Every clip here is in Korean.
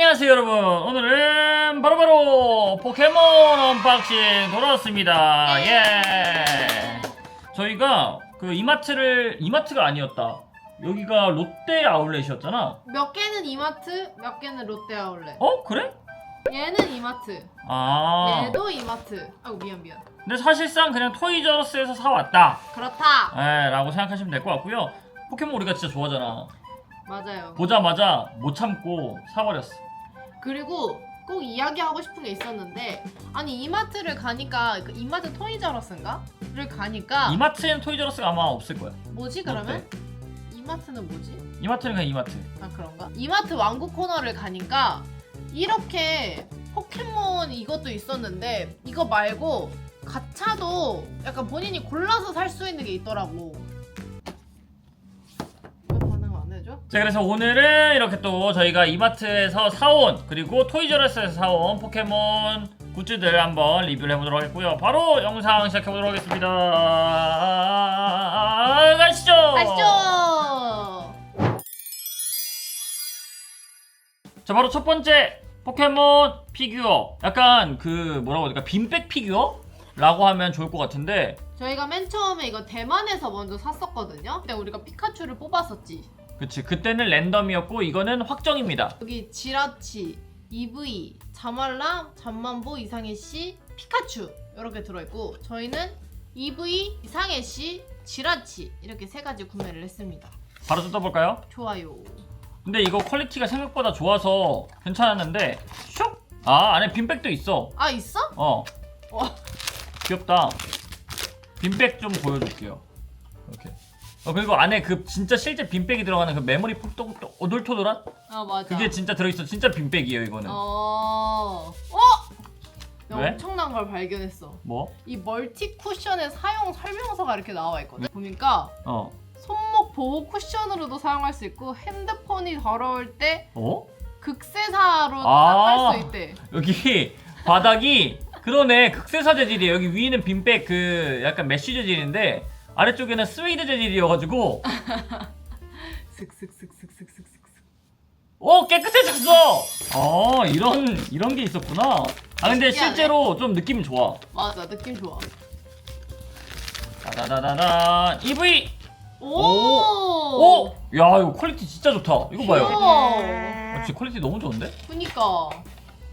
안녕하세요 여러분. 오늘은 바로 바로 포켓몬 언박싱 돌아왔습니다. 예. 저희가 그 이마트를 이마트가 아니었다. 여기가 롯데 아울렛이었잖아. 몇 개는 이마트, 몇 개는 롯데 아울렛. 어? 그래? 얘는 이마트, 아. 얘도 이마트. 아이고 미안 미안. 근데 사실상 그냥 토이저러스에서 사왔다. 그렇다. 예, 라고 생각하시면 될 것 같고요. 포켓몬 우리가 진짜 좋아하잖아. 맞아요. 보자마자 못 참고 사버렸어 그리고 꼭 이야기하고 싶은 게 있었는데 아니 이마트를 가니까 그 이마트 토이저러스인가?를 가니까 이마트에는 토이저러스가 아마 없을 거야 뭐지 그러면? 이마트는 뭐지? 이마트는 그냥 이마트 아 그런가? 이마트 왕국 코너를 가니까 이렇게 포켓몬 이것도 있었는데 이거 말고 가차도 약간 본인이 골라서 살 수 있는 게 있더라고. 자 그래서 오늘은 이렇게 또 저희가 이마트에서 사온 그리고 토이저러스에서 사온 포켓몬 굿즈들 한번 리뷰를 해보도록 하겠고요 바로 영상 시작해보도록 하겠습니다 가시죠 가시죠. 자 바로 첫 번째 포켓몬 피규어 약간 그 뭐라고 해야 될까 빈백 피규어? 라고 하면 좋을 것 같은데 저희가 맨 처음에 이거 대만에서 먼저 샀었거든요. 그때 우리가 피카츄를 뽑았었지. 그치 그때는 랜덤이었고 이거는 확정입니다 여기 지라치, EV, 자말람, 잠만보, 이상해 씨, 피카츄 이렇게 들어있고 저희는 EV, 이상해 씨, 지라치 이렇게 세 가지 구매를 했습니다. 바로 뜯어볼까요? 좋아요. 근데 이거 퀄리티가 생각보다 좋아서 괜찮았는데 슉! 아 안에 빈백도 있어 아 있어? 어 와. 귀엽다 빈백 좀 보여줄게요 이렇게 어 그리고 안에 그 진짜 실제 빈백이 들어가는 그 메모리 폭도 오돌토돌한 아 맞아. 그게 진짜 들어있어 진짜 빈백이에요 이거는 어. 어? 나 왜? 엄청난 걸 발견했어. 뭐? 이 멀티 쿠션의 사용 설명서가 이렇게 나와 있거든. 보니까 어 손목 보호 쿠션으로도 사용할 수 있고 핸드폰이 더러울 때 어? 극세사로 아. 닦을 수 있대. 여기 바닥이 그러네 극세사 재질이에요 여기 위는 빈백 그 약간 메쉬 재질인데 아래쪽에는 스웨이드 재질이어가지고 슥슥슥슥슥슥슥. 오 깨끗해졌어. 어 이런 이런 게 있었구나. 아 근데 신기하네. 실제로 좀 느낌이 좋아. 맞아 느낌 좋아. 다다다다다 EV. 오. 오. 야 이거 퀄리티 진짜 좋다. 이거 봐요. 아, 진짜 퀄리티 너무 좋은데? 그니까.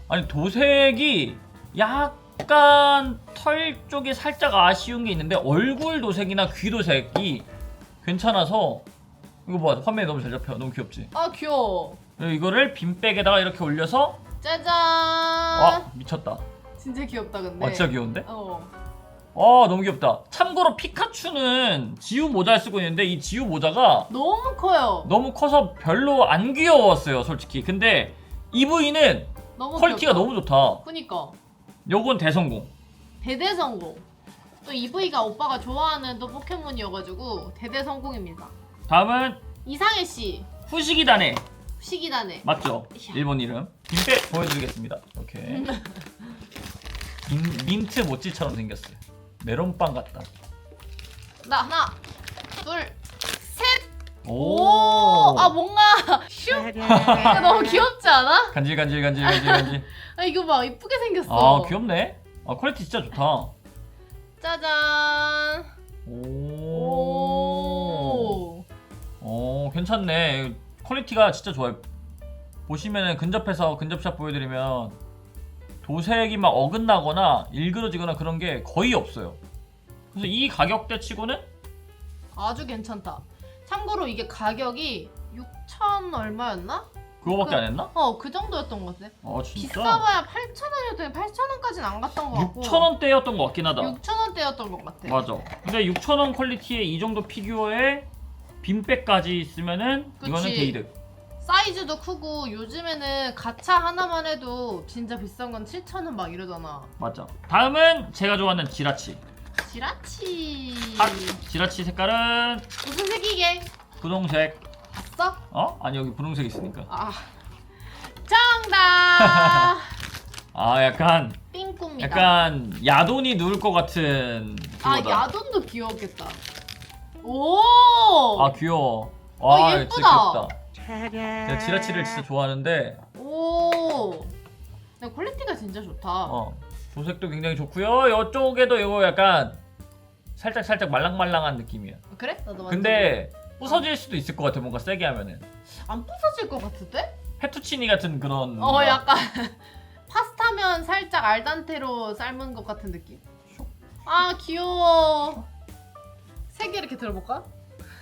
아니 도색이 약 간 털 쪽에 살짝 아쉬운 게 있는데 얼굴 도색이나 귀 도색이 괜찮아서 이거 봐 화면에 너무 잘 잡혀. 너무 귀엽지? 아 귀여워. 그리고 이거를 빈백에다가 이렇게 올려서 짜잔. 와 미쳤다. 진짜 귀엽다 근데. 아 진짜 귀여운데? 어. 아 너무 귀엽다. 참고로 피카츄는 지우 모자를 쓰고 있는데 이 지우 모자가 너무 커요. 너무 커서 별로 안 귀여웠어요, 솔직히. 근데 EV는 너무 퀄리티가 귀엽다. 너무 좋다. 그니까. 요건 대성공. 대대성공. 또 EV가 오빠가 좋아하는 또 포켓몬이어가지고 대대성공입니다. 다음은 이상해 씨. 후시기다네. 시기다네. 맞죠? 이야. 일본 이름. 빈백 보여드리겠습니다. 이렇게. 민, 민트 모찌처럼 생겼어요. 메론빵 같다. 나 하나, 둘, 셋. 오. 오. 아 뭔가 슉. 이거 너무 귀엽지 않아? 간질 간질 간질 간질 간질. 아 이거 봐 이쁘게 생겼어. 아 귀엽네. 아 퀄리티 진짜 좋다. 짜잔. 오. 오. 어 괜찮네 퀄리티가 진짜 좋아요 보시면은 근접해서 근접샷 보여드리면 도색이 막 어긋나거나 일그러지거나 그런 게 거의 없어요 그래서 이 가격대 치고는 아주 괜찮다. 참고로 이게 가격이 6천 얼마였나? 그거밖에 그- 안 했나? 어 그 정도였던 것 같아. 어 진짜 비싸봐야 8천 원이었더니 8천 원까지는 안 갔던 것 같고. 6천원대였던 것 같긴 하다 6천 원대였던 것 같아. 맞아 근데 6천원 퀄리티에 이 정도 피규어에 빈백까지 있으면은 이거는 그치. 게이득 사이즈도 크고 요즘에는 가차 하나만 해도 진짜 비싼 건 7천 원 막 이러잖아. 맞아 다음은 제가 좋아하는 지라치 지라치. 아, 지라치 색깔은 무슨 색이게? 분홍색 봤어? 어? 아니 여기 분홍색 있으니까 아 정답. 아 약간 삥꾸입니다. 약간 야돈이 누울 것 같은 아 그거다. 야돈도 귀엽겠다. 오. 아 귀여워. 어, 와 예쁘다. 진짜 귀엽다. 제가 지라치를 진짜 좋아하는데 오. 근데 퀄리티가 진짜 좋다. 어 도색도 굉장히 좋고요. 이쪽에도 이거 약간 살짝 살짝 말랑말랑한 느낌이야. 그래? 나도 완전 근데 부서질 수도 있을 것 같아. 뭔가 세게 하면은 안 부서질 것 같은데? 페투치니 같은 그런. 어 뭔가 약간 파스타면 살짝 알단테로 삶은 것 같은 느낌. 아 귀여워. 세 개 이렇게 들어볼까?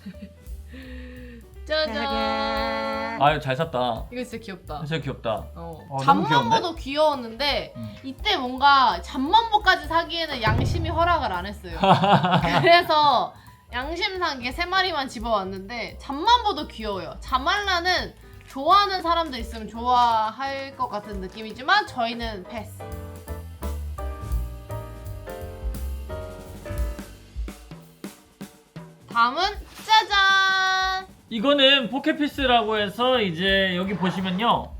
짜잔. 아유 잘 샀다. 이거 진짜 귀엽다. 진짜 귀엽다. 어. 어, 너무 귀여운데? 잠만보도 귀여웠는데 음. 이때 뭔가 잠만보까지 사기에는 양심이 허락을 안 했어요. 그래서 양심상 이게 세 마리만 집어왔는데 잠만보도 귀여워요. 자말라는 좋아하는 사람들 있으면 좋아할 것 같은 느낌이지만 저희는 패스. 다음은 짜잔! 이거는 포켓피스라고 해서 이제 여기 보시면요.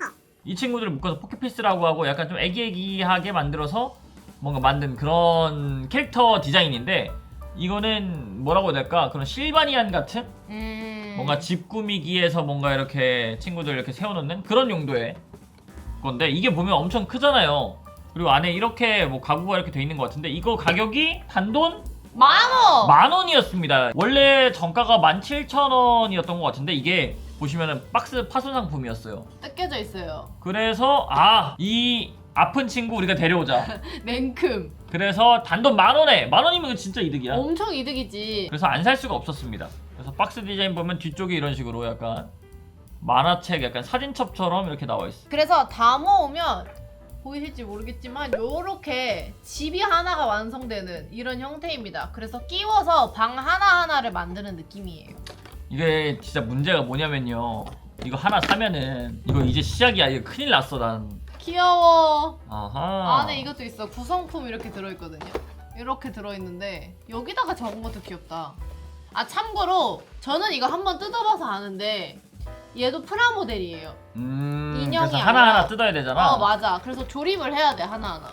아. 이 친구들을 묶어서 포켓피스라고 하고 약간 좀 애기애기하게 만들어서 뭔가 만든 그런 캐릭터 디자인인데 이거는 뭐라고 해야 될까? 그런 실바니안 같은? 음... 뭔가 집 꾸미기에서 뭔가 이렇게 친구들 이렇게 세워놓는 그런 용도의 건데 이게 보면 엄청 크잖아요. 그리고 안에 이렇게 뭐 가구가 이렇게 돼 있는 것 같은데 이거 가격이 단돈? 만원! 만 원이었습니다. 원래 정가가 17,000원이었던 것 같은데 이게 보시면은 박스 파손 상품이었어요. 뜯겨져 있어요. 그래서 아 이 아픈 친구 우리가 데려오자. 냉큼. 그래서 단돈 만 원에 만 원이면 진짜 이득이야. 엄청 이득이지. 그래서 안 살 수가 없었습니다. 그래서 박스 디자인 보면 뒤쪽이 이런 식으로 약간 만화책 약간 사진첩처럼 이렇게 나와 있어. 그래서 다 모으면 보이실지 모르겠지만 요렇게 집이 하나가 완성되는 이런 형태입니다. 그래서 끼워서 방 하나하나를 만드는 느낌이에요. 이게 진짜 문제가 뭐냐면요. 이거 하나 사면은 이거 이제 시작이야. 이거 큰일 났어 난. 귀여워. 아하. 안에 이것도 있어. 구성품 이렇게 들어있거든요. 이렇게 들어있는데 여기다가 적은 것도 귀엽다. 아 참고로 저는 이거 한번 뜯어봐서 아는데 얘도 프라모델이에요. 음. 인형이 그래서 하나 하나 아니라- 뜯어야 되잖아. 어 맞아. 그래서 조립을 해야 돼 하나 하나.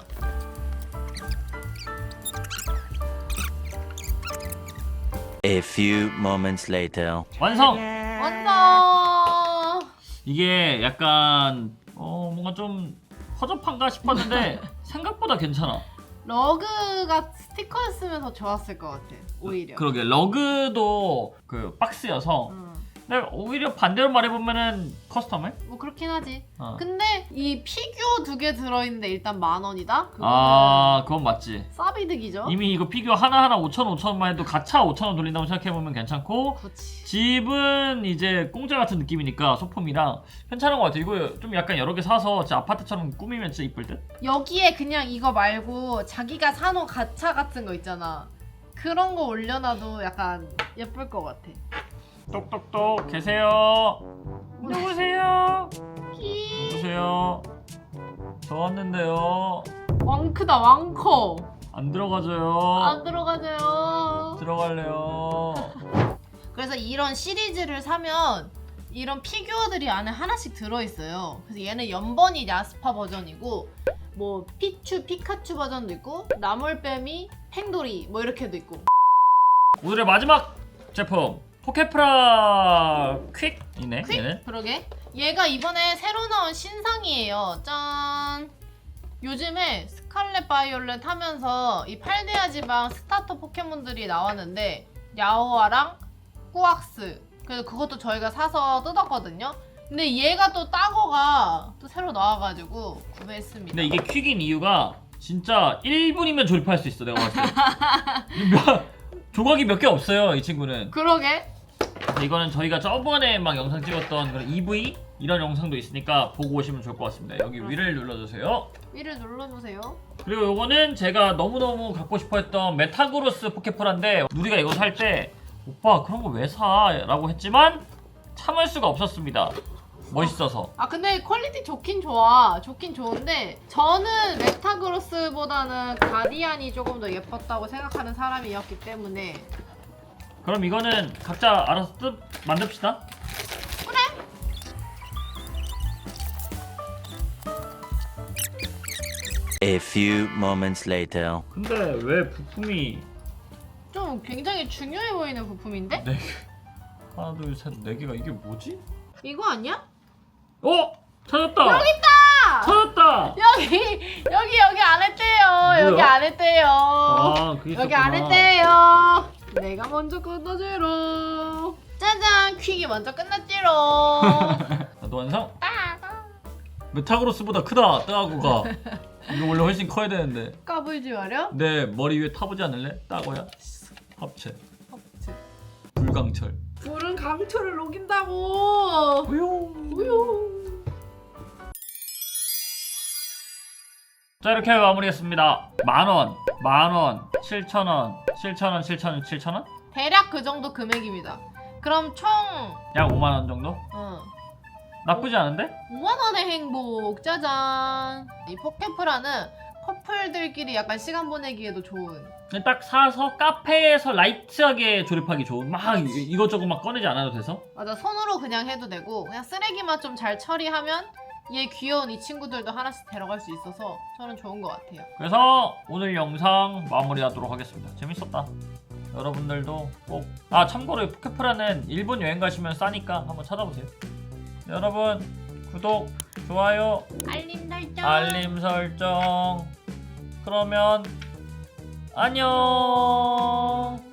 A few moments later. 완성. 완성. 이게 약간 어 뭔가 좀 허접한가 싶었는데 생각보다 괜찮아. 러그가 스티커였으면 더 좋았을 것 같아. 오히려. 그러게 러그도 그 박스여서 음, 근데 오히려 반대로 말해보면은 커스텀을 뭐 그렇긴 하지. 어. 근데 이 피규어 두 개 들어있는데 일단 만 원이다. 그거는 아 그건 맞지 싸비득이죠. 이미 이거 피규어 하나하나 5천 5천만 해도 가차 5천원 돌린다고 생각해보면 괜찮고 그렇지. 집은 이제 공짜 같은 느낌이니까 소품이랑 괜찮은 것 같아 이거 좀 약간 여러 개 사서 진짜 아파트처럼 꾸미면 진짜 이쁠 듯? 여기에 그냥 이거 말고 자기가 사놓은 가차 같은 거 있잖아. 그런 거 올려놔도 약간 예쁠 것 같아. 똑똑똑 계세요 누구세요? 히. 누구세요? 저 왔는데요 왕크다 왕커. 안 들어가져요 안 들어가져요. 들어갈래요 그래서 이런 시리즈를 사면 이런 피규어들이 안에 하나씩 들어있어요. 그래서 얘는 연번이 야스파 버전이고 뭐 피추, 피카츄 버전도 있고 나물뱀이, 팽돌이 뭐 이렇게도 있고 오늘의 마지막 제품 포켓프라 퀵이네 퀵? 얘는 그러게 얘가 이번에 새로 나온 신상이에요. 짠 요즘에 스칼렛 바이올렛 하면서 이 팔데아 지방 스타터 포켓몬들이 나왔는데 야오아랑 꾸악스 그래서 그것도 저희가 사서 뜯었거든요. 근데 얘가 또 따거가 또 새로 나와가지고 구매했습니다. 근데 이게 퀵인 이유가 진짜 1분이면 조립할 수 있어 내가 봤을 때 몇, 조각이 몇 개 없어요 이 친구는 그러게 이거는 저희가 저번에 막 영상 찍었던 그런 EV 이런 영상도 있으니까 보고 오시면 좋을 것 같습니다. 여기 위를 눌러주세요. 위를 눌러주세요. 그리고 요거는 제가 너무너무 갖고 싶어 했던 메타그로스 포켓프라인데 누리가 이거 살 때 오빠 그런 거 왜 사? 라고 했지만 참을 수가 없었습니다. 멋있어서. 아 근데 퀄리티 좋긴 좋아. 좋긴 좋은데 저는 메타그로스보다는 가디안이 조금 더 예뻤다고 생각하는 사람이었기 때문에 그럼 이거는 각자 알아서 뜻 만듭시다 A few moments later. 근데 왜 부품이 좀 굉장히 중요해 보이는 부품인데? 네 개. 하나 둘셋네 개가 이게 뭐지? 이거 아니야? 어 찾았다. 여기 있다. 찾았다. 여기 여기 여기 안 했대요. 여기 뭐야? 안 했대요. 아 그게 여기 있었구나. 안 했대요. 내가 먼저 끝나지롱. 짜잔 퀵이 먼저 끝났지롱. 나도 완성. 메타그로스보다 크다 따구가. 이거 원래 훨씬 커야 되는데. 까불지 마렴. 내 머리 위에 타보지 않을래? 따고야. 합체. 불강철. 불은 강철을 녹인다고. 우용. 우유. 자 이렇게 마무리했습니다. 만 원, 만 원, 칠천 원, 칠천 원, 칠천 원, 칠천 원? 대략 그 정도 금액입니다. 그럼 총 약 5만 원 정도? 어, 나쁘지 않은데? 5만 원의 행복. 짜잔. 이 포켓프라는 커플들끼리 약간 시간 보내기에도 좋은. 그냥 딱 사서 카페에서 라이트하게 조립하기 좋은 막 이- 이것저것 막 꺼내지 않아도 돼서 맞아 손으로 그냥 해도 되고 그냥 쓰레기만 좀 잘 처리하면 얘 귀여운 이 친구들도 하나씩 데려갈 수 있어서 저는 좋은 것 같아요. 그래서 오늘 영상 마무리하도록 하겠습니다. 재밌었다. 여러분들도 꼭 아 참고로 이 포켓프라는 일본 여행 가시면 싸니까 한번 찾아보세요. 여러분 구독, 좋아요, 알림 설정. 알림 설정. 그러면 안녕.